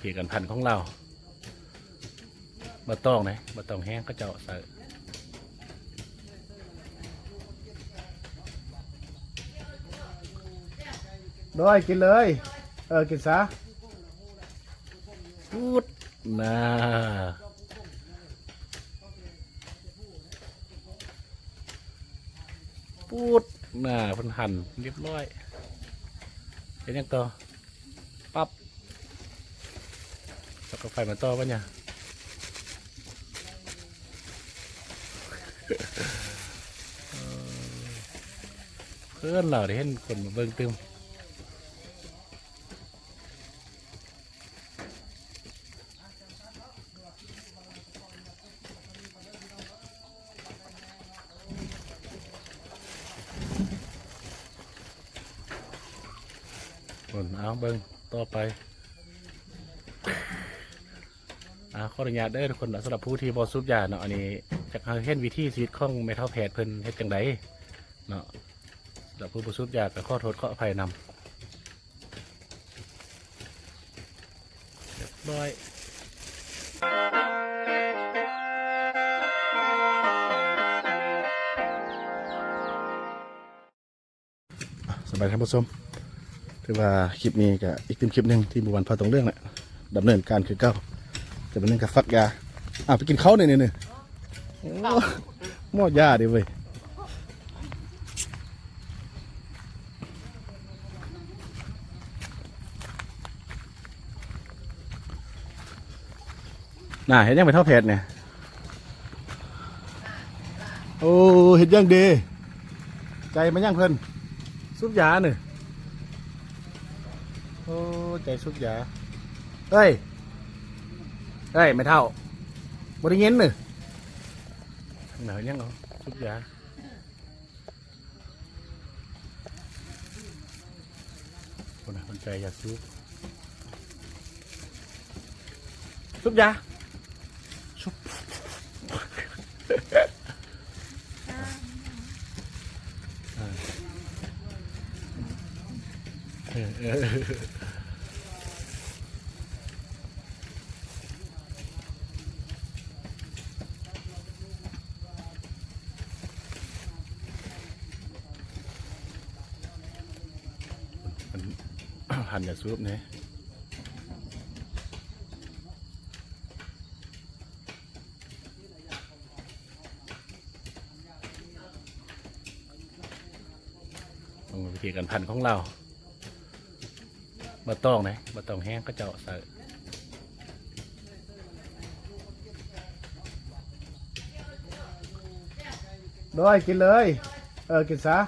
วิธีการพันของเราบะต้องนะบะต้องแห้งก็เจาะใส่ด้วยกินเลย เออ กินซะพูดนะพูดน่ะเพันหั่นเรียบร้อยเป็นยังต่อปั๊บ แล้วก็ไฟมาต่อวะเนี่ยเพื่อนเราได้เห็นคนมาเบิ่งตึมคนเอาเบิ่งต่อไป อ่าขออนุญาตเด้อทุกคนนะสำหรับผู้ที่บอสูบยาเนาะอันนี้จากกาเห็นวิธีชีวิตของเมทัลแพทย์เพิ่นเฮ็ดจังไดเนาะสำหรับผู้บอสูบยาก็ขอโทษขออภัยนำเรียบร้อยสบายท่านผู้ชมถือว่าคลิปนี้ก็อีกเป็นคลิปหนึ่งที่บุวันพาตรงเรื่องแหละดำเนินการคือเก้า จะเป็นเรื่องกับฟักยาอะไปกินข้าวหน่อยนี่นี่โอ้หม้อยาดิเว้ยน่าเห็นยังไปเท่าเพจเนี่ยโอ้เห็นยังเดใจมันยังเพิ่นซุปยาเนี่ยโอ้ใจซุปยาเฮ้ย เอ้ยไม่เท่าบริเงินหนึ่งหนาวยังเหรอชุบยาคนน่ะคนใจอยากชุบชุบยาชุบอ่าเออเออ มัน หันอย่าซูบเนี่ยต้องวิธีการพันของเราบะต้องนะบะต้องแห้งก็เจาะใส่ด้วยกินเลย เออ กินซะ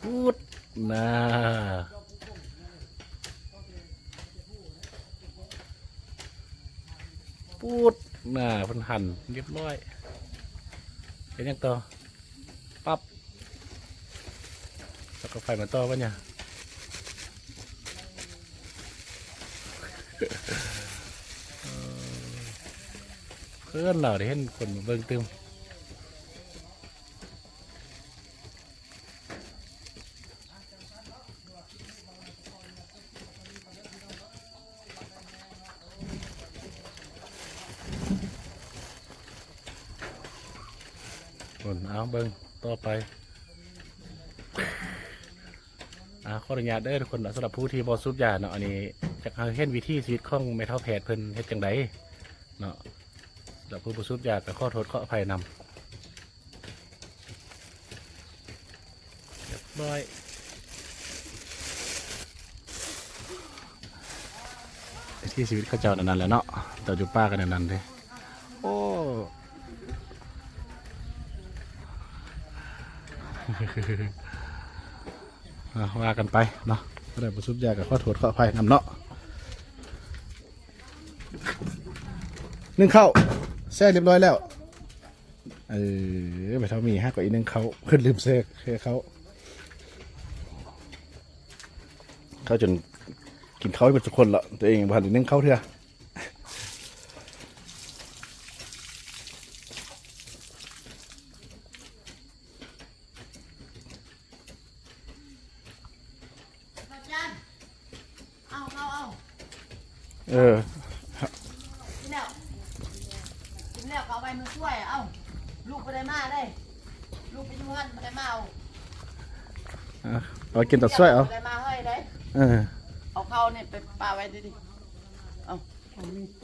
พูดนะ พูดน่ะพันหันเรียบร้อยเป็นยังต่อปั๊บแล้วก็ไฟมาต่อวะเนี่ยเพื่อนเราได้เห็นคนเบิ่งตึม คนเอาเบิ้งต่อไปอ่าขออนุญาตเด้อทุกคนนะสำหรับผู้ที่บอสูบยาเนาะอันนี้จากกาเห็นวิธีชีวิตของเมทัลแพทย์เพิ่นเฮ็ดจังไดเนาะสำหรับผู้บอสูบยาก็ขอโทษขออภัยนำเรียบร้อยที่ชีวิตเขาเจ้านั่นแหละเนาะเจ้าอยู่ป้ากันนั่นเลย ว่ากันไปเนาะก็ได้ประสุดยากับข้อโทษข้อภัยนำเนาะนึ่งเข้าแซ่เรียบร้อยแล้ว เออไปเท่ามีห้ากว่าอีนึ่งเขาเพิ่นลืมแซ่แค่เขาเขาจนกินเขาให้เป็นทุกคนละตัวเองบ้านนึ่งเขาเถอะ อาจารย์เอาเอาเอา เออกินแล้วกินแล้วก็เอาไปมือช่วยเอ้าลูกไปได้มาได้ลูกไปอยู่หันไปได้มาเอาเอาเอากินตัดช่วยเอาไปได้มาเฮ้ยได้เออเอาเข้าเนี่ยไปปาไว้ดิดิเอา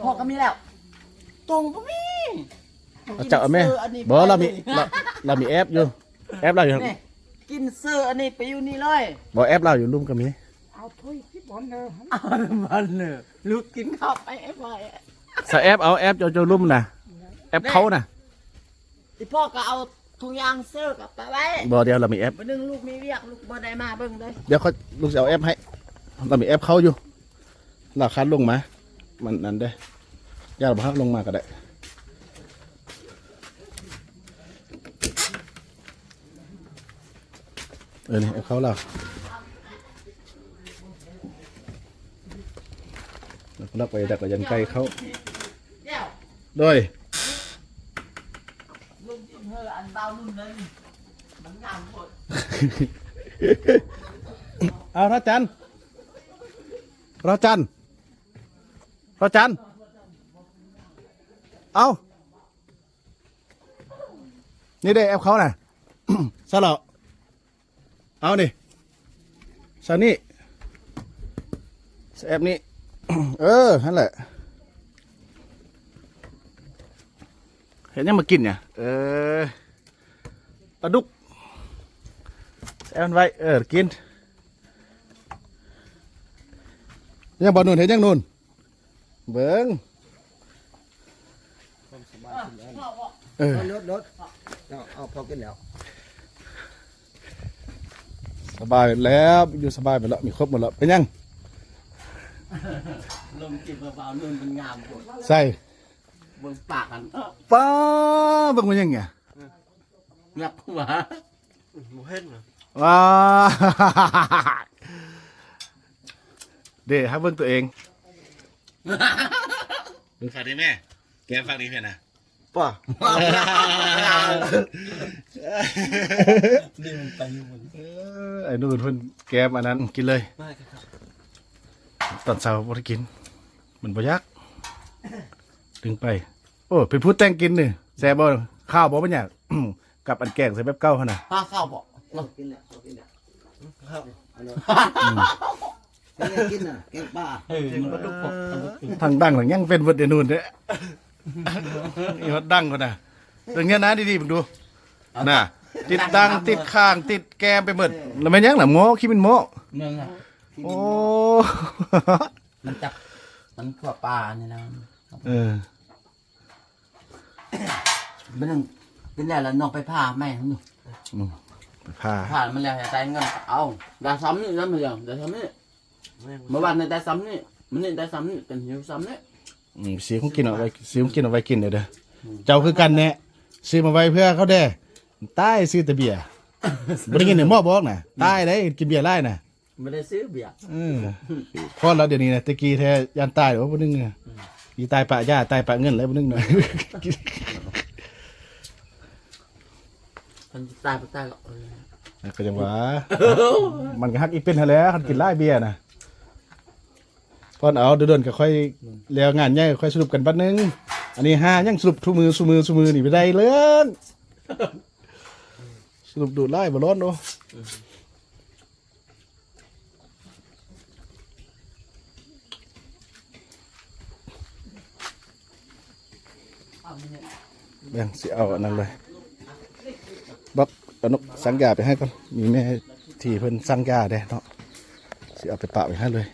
พ่อก็มีแล้วตรงก็มีเอาจับเอาแม่กินซื้อันนี้บอกเรามีไปเราเรามีแอปอยู่แอปเราอยู่นี่กินเสื้ออันนี้ไปอยู่นี่เลยบอกแอปเราอยู่รุ่มก็มี เอาถ้วยพี่บอลเด้อเอามันเนอะลูกกินข้าวไปไอ้พ่อยใส่แอปเอาแอปจะจะรุ่มนะแอปเขานะอีพ่อก็เอาถุงยางเสื้อกลับไปไว้บอกเดียวเรามีแอปวันหนึงลูกมีเวียกลูกบ่ได้มาเบิ่งเลยเดี๋ยวเขาลูกจะเอาแอปให้เรามีแอปเขาอยู่ราคาลงมา มันนั่นได้ย่าเราพักลงมาก็ได้เออนี่แอปเขาเรา แล้วก็ลักไปดักกับยันไกลเขาเดี๋ยวโดยลุงจิ้มเธออันเบานุ่นเลยมันงามหมดเอาพระจันทร์พระจันทร์พระจันทร์เอานี่ได้แอปเขาน่ะซะเหรอเอาดิซานี่แอปนี้ เออ นั่นแหละ เห็นยังมากินเนี่ยเออปลาดุกแอปมันไว้ เออ กิน ยังบอลนู่นเห็นยังนู่น เบิ้งเออรถรถเอาเอาพอกินแล้ว สบายแล้ว อยู่สบายไปแล้ว มีครบหมดแล้ว เป็นยัง ลุงจิ้มเบาๆนุ่นมันงามหมดใส่เบิ่งปากกันเออป้าเบิ่งมันยังไงงับหัวว้าเดี๋ยวให้เบิ่งตัวเองมึงฝากดิแม่แกฝากดิเพื่อนนะป่ะนี่มันไปอยู่หมดเออไอ้นู่นเพิ่นแกมอันนั้นกินเลยมากครับ ตอนเช้าบ่ได้กิน มันบ่ยักดึงไป โอ้เป็นผู้แต่งกินนี่แซ่บบ่ข้าวบ่เป็นหยังกับอันแกงใส่แบบเก่าหั่นน่ะพาข้าวบอกพอกินแล้วพอกินแล้วครับอันนั้นแกงกินน่ะแกงป่าเออมันก็ดุกปกทางดังหลังยังเป็นเบิดเดยวนูนเด้นี่ฮอดดังคนน่ะเรื่องเนี้ยนะดีๆมึงดูน่ะติดดังติดข้างติดแกมไปหมดแล้วแม่นยังล่ะโมคิดเป็นโมเมืองอะ โอ้มันจับมันขัวปลาเนี่ยนะเออ มันนึงกินแล้วแล้วน้องไปผ่าแม่หนูอืมไปพาผ่ามันแล้วอย่าใจเงินเอาได้ซ้ำนี่แล้วมันยังได้ซ้ำนี่เมื่อวานในได้ซ้ำนี่มันนี่ได้ซ้ำนี่เป็นหิวซ้ำนี่อืมสีของกินเอาไว้สีของกินเอาไว้กินเด้อเด้อเจ้าคือกันแน่ซื้อมาไว้เพื่อเขาแด้ตายซื้อแต่เบียร์บ่ได้กินเนี่ยหม้อบอกน่ะตายได้กินเบียร์ไล่น่ะ ไม่ได้ซื้อเบียร์เออพอแล้วเดี๋ยวนี้นะตะกี้แท้ยันตายหรือว่าบ่นึงน่ะอีตายปะย่าตายปะเงินแล้วบ่นึงน่ะมันตายไปตายก็เออก็จังหวะมันก็ฮักอีเป็นหั่นแหล้วคันกินหลายเบียร์น่ะพอนเอาเดินๆก็ค่อยแล้วงานใหญ่ก็ค่อยสรุปกันบัดนึง อันนี้ห้ายังสรุปทุกมือสุมือสุมือนี่ไปได้เรื่องสรุปดูดไล่บ่ร้อนโนเอาไม่เนี่ย แบ่งสิเอาอันนั้นเลยบักเอานกสังยาไปให้ก่อนมีแม่ที่เพิ่นสังยาเด้เนาะสิเอาไปปะไปให้เลย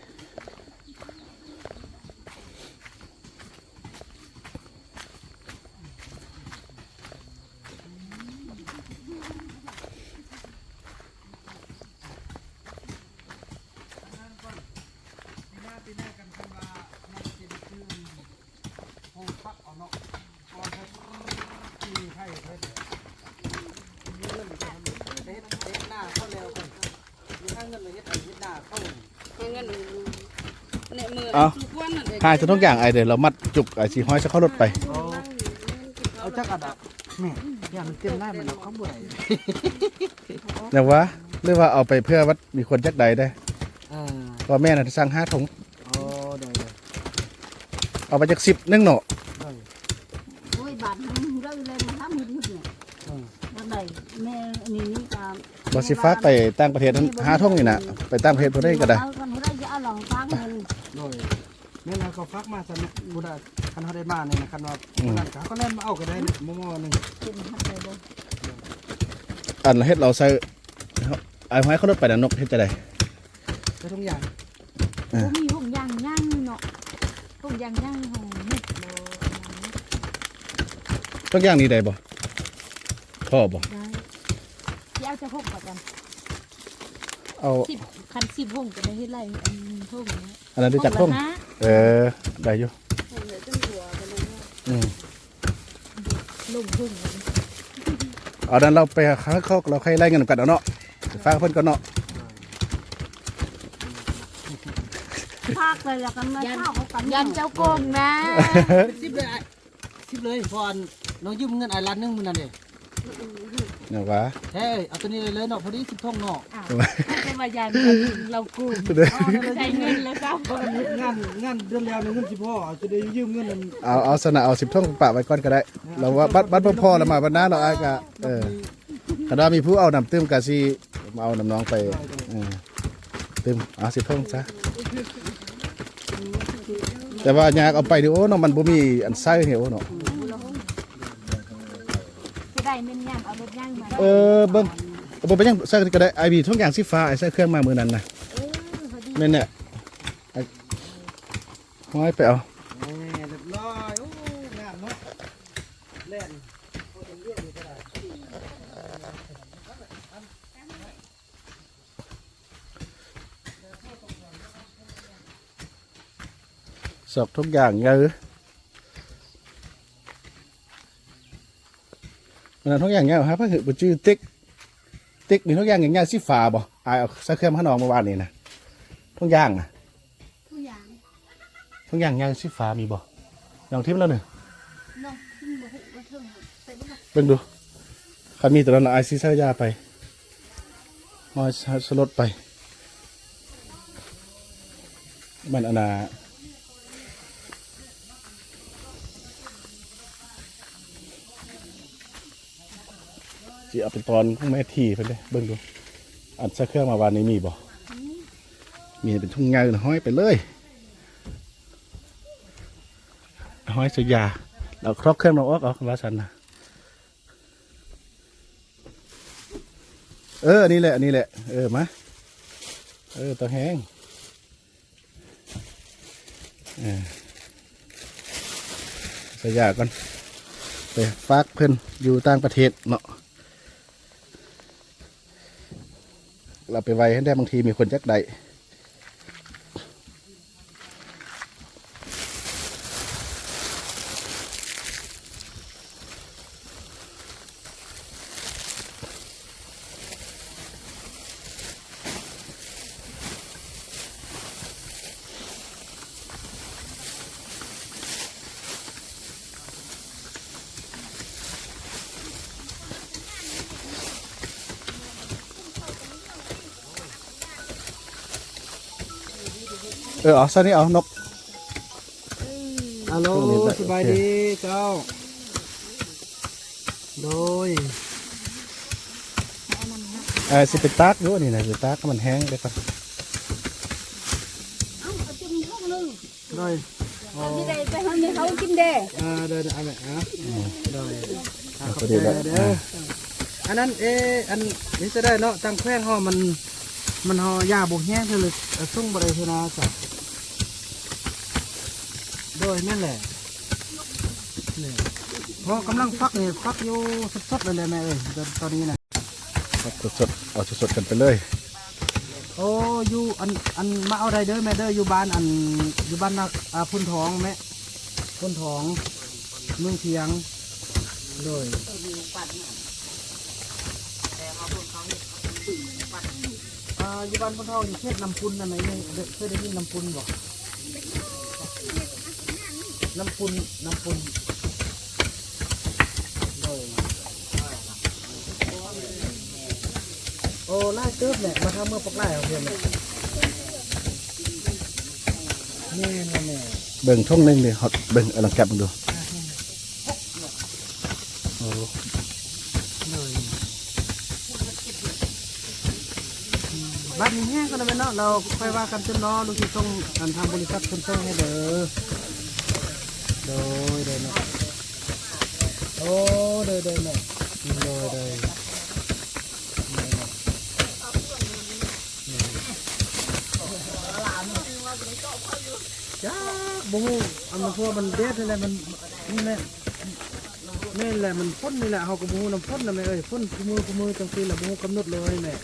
เฮ็ดเฮ็ดหน้าเข้าแล้วกันมีทางเงินเลยเฮ็ดอันเฮ็ดหน้าเข้า เงินในมือ เอาทุกวันนั่นเองหายจะทุกอย่างไอเดี๋ยวเรามัดจุกไอสีห้อยจะเข้ารถไป เอาจักอันดับแม่ย่ามันเต็มได้มันเอาเข้าบ่ได้แต่ว่าเรียกว่าเอาไปเพื่อวัดมีคนยักใดได้อ่าเพอแม่น่ะสั่งห้าถุงโอ้ได้ได้เอาไปจากสิบนึงเนาะโอ้ยบาทนึงเราเลยมาทำมือถือเนี่ยวันใดแม่อันนี้นี่ตามบสิฟ้ากไปต่างประเทศนั้นหาท่องนี่นะไปต่างประเทศเพื่อได้ก็ได้ แม่นเขาฟักมาซั่นนะบ่ได้คันเฮาได้มานี่นะคันว่าคนนั้นเขาก็เล่นมาเอาก็ได้นะมอๆนึงเป็นทัดไปบ่อันเฮ็ดเราใส่ไอ้ไม้เขาลดไปนะนกเฮ็ดจะได้ได้ทุกอย่างอ่าบ่มีห้องย่างย่างเนาะห้องย่างย่างห้องมุกบ่ต้องอย่างนี้ได้บ่พ่อบ่ได้ที่เอาจะหกก่อนกันเอาสิบคันสิบห้องจะได้เฮ็ดไรอันห้องนะอันนั้นได้จักท่องห้ละนะ เออ ได้อยู่เดี๋ยวจะหัวไปเลยว่าอืมลงห้องเลยเอาดันเราไปหาเขาเราใครไล่เงินกันเอาเนาะไปฝากเพิ่นก่อนเนาะภาคเลยแล้วกันมาข้าวเขากันยันเจ้าโกงนะสิบเลยไอ้สิบเลยพออันน้องยืมเงินไอ้ล้านหนึงมื้อนั้นเด้เนี่ยว่าเฮ้ยเอาตัวนี้เลยเลยเนาะพอดีสิบท่องเนาะ อ้าวเขาจะมายันเราโกงใช้เงินแล้วเจ้าเพราะมันงานงานเดือนแล้วเนี่ยเงินสิพ่อเอาจะได้ยืมเงินนั่นเอาเอาสนะเอาสิบท่องปะไว้ก่อนก็ได้ เราว่าบัดบัดบ่พอแล้วมาบัดหน้าเราอายกะเออคันว่ามีผู้เอาน้ำตื้มกะสิมาเอาน้ำน้องไปเออตื้มเอาสิบท่องซะแต่ว่ายากเอาไปดิโอ้เนาะมันบ่มีอันไส้เหนียวเนาะจะได้เม่นย่างเอารถย่างมาเออเบิ่ง บ่เป็นหยังใส่ก็ได้ไอบีทุกอย่างสีฟ้าไอ้ใส่เครื่องมามื้อนั้นน่ะเออพอดีแม่นเนี่ยไอ้ห้อยไปเอาแหม่เรียบร้อยโอ้งามเนาะแล่นสอกทุกอย่างเยอะมันนนทุกอย่างเงี้ยครับเพราะคือบ่ชื่อติ๊ก ติ๊กนี่ทุกอย่างอย่างเงี้ยสีฟ้าบ่อายเอาใส่เครื่องมาให้น้องเมื่อวานนี้นะทุกอย่างน่ะทุกอย่างทุกอย่างอย่างสีฟ้ามีบ่ลองทิมแล้วหนึ่งเนาะขึ้นบ่ฮู้ว่าเทิงไปบ่ล่ะเบิ่งดูคันมีตัวนั้นไอซีเซอร์ยาไปหอยสลดไปมันอนนา จีเอาเป็นตอนของแม่ทีไปเลยเบิ่งดูอันใส่เครื่องมาวานนี้มีบ่มีเป็นทุ่งยาห้อยไปเลยห้อยสยาเราครอบเครื่องเราออกเอาว่าสันนะเอออันนี้แหละอันนี้แหละ เออมาเออตัวแห้งเออสยาก่อนไปฝากเพิ่นอยู่ต่างประเทศเนาะ เราไปไว้ให้ได้บางทีมีคนจักได เออเอาซะนี่เอานกฮัลโหลโอเคสบายดีเจ้า โดยเออสิไปตากอยู่นี่นะสิตากให้มันแห้งได้ก่อนเอ้าเอาจิ้มห้องนึงโดยอ๋อที่ใดไปห้องนี้เขากินเด้อ่าเดินเอาแบบนะโดยอ่าขพอบอใจดีแล้วเด้ออันนั้นเอออันนี้จะได้เนาะตังแข้งห่อมันมันห่อยาบุกแห้งเธอเลย เอาส่งบริเวณนาจ้ะโดยนั่นแหละนี่พอกำลังฟักนี่ฟักอยู่สดๆเลยแหละแม่เอ้ยตอนตอนนี้นะสดๆเอาสดๆกันไปเลย โอ้อยู่อันอันมาเอาได้เด้อแม่เด้ออยู่บ้านอันอยู่บ้านนักอ่าพุ่นทองแม่พุ่นทองเมืองเทียงโดย อยู่บ้านพุ่นทองอยู่เขตลำพุนนั่นไหนเนี่ยเคยได้ยินลำพุนบ่ลำพุนลำพุนโดยโอ้ล่าเติบเนี่ยมาทำเมื่อปกไล่ของเพื่อนเนี่ยแม่แม่เบิ่งช่องหนึงนี่ฮอตเบิ่งเอาลองแกะมาดูโอ้ เลย บ้านนี้แห้งก็ได้ไหมเนาะเราค่อยว่ากันจนเนาะลูกที่ต้องอันทำบริษัทคนส่งให้เด้อโดยโดยเนาะโอ้โดยโดยเนาะโดยโดยจ้าบูอันมันพวกมันเด็ดอะไรมันนี่แหละนี่แหละมันพ่นนี่แหละเขากระบูน้ำพ่นนะแม่เอ้ยพ่นกูมือกูมือจังสีแหละบูกำหนดเลยแม่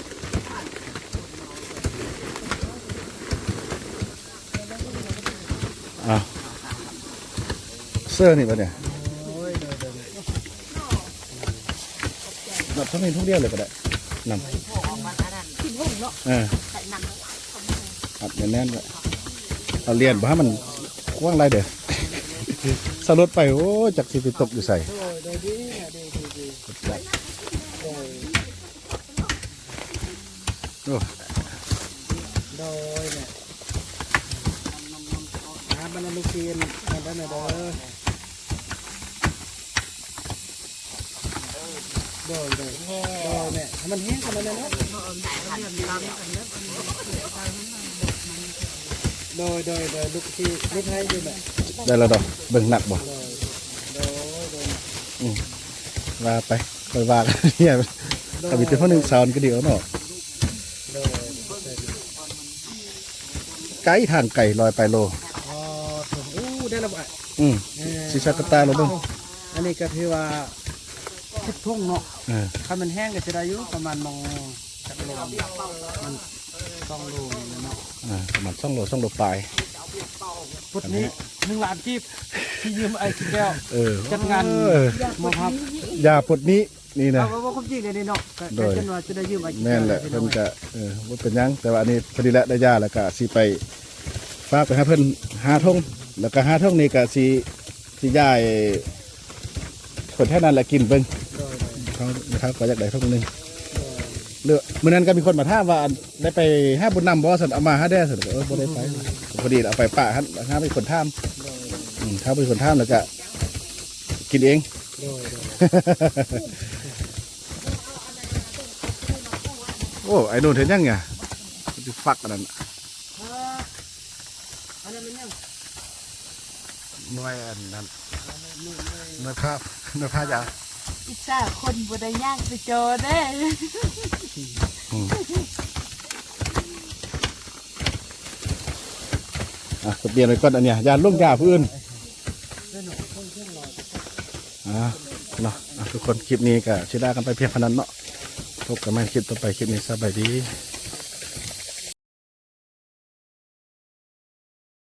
อ้าว เสื้อนี่ปะเนี่ยโอ้ยโดยโดยนับทั้งนี้ทุกเดียวเลยก็ได้นำเอออัดแน่นๆเลยเอาเรียนบ้ามันกว้างไรเด้อสรุปไปโอ้จากสิไปตกอยู่ใส่โอ้ โดยเนี่ยน้ำมันลูกเกียนมันได้ไหมเด้อโดยโดยโดยเนี่ยให้ มันแห้งกันแล้วเนาะโดยโดยโดยลูกที่ลูกให้อยู่แบบได้แล้วดอกเบิ่งหนักบ่โดยโดยโดยว่าไปคอยว่ากันเนี่ยถ้ามีแต่คนหนึ่งสาวนี่ก็ดีแล้วเนาะโดยไกลทางไก่ลอยไปโลอ๋อถูกอู้ได้แล้วบ่ะอืมเออสิชักกระตาเราเบิ่งอันนี้ก็ถือว่า สิบทุ่งเนาะเออถ้ามันแห้งก็จะได้อยู่ประมาณมองจักโลมันต้องโลนี่เนาะอ่าประมาณสองโลสองโลปลาย พุทธนี้หนึ่งล้านกีบที่ยืมไอ้สิแก้วเออจัดงานเออมาพับยาปลดนี้นี่นะ เอาว่าความจริงเลยนี่เนาะก็โดยจนว่าจะได้ยืมไอ้สิแม่แก้วนแหละพี่เพิ่น้อนงจะเออว่าเป็นหยังแต่ว่าอันนี้พอดีแล้วได้ยาแล้วก็สิไปฝากไปให้เพิ่นหาทงแล้วก็หาทงนี่ก็สิสิย้ายคนแท่นั้นแหละกินเบิ่งโดย เขานะครับก็อยากได้ทงหนึงเลือกมื้อนั้นก็มีคนมาถามว่าอันได้ไปห้าบุญนำบ่ซั่นเอามาหาแด้ซั่นก็เออบ่ได้ไปพอดีเอาไปป้าหันหาไปคนถามโดยอืมถ้าเป็นคนถามแล้วก็กินเองโดยโดยโอ้ไอ้นู่นเห็นยังไงจะฟักอันนั้นอันนั้นมันยังหน่วยอันนั้นหน่วยภาพหน่วยภาพยา พิซ่าคนบไดย่างไปโจอเด้อะเปลี่ยนไปก่อนอันเนี้ยยาลุ่มยาพื้นอะเนาะอะทุกคนคลิปนี้ก็ชิด้กันไปเพียงพนันเนาะพบกันใหม่คลิปต่อไปคลิปนี้สบายดี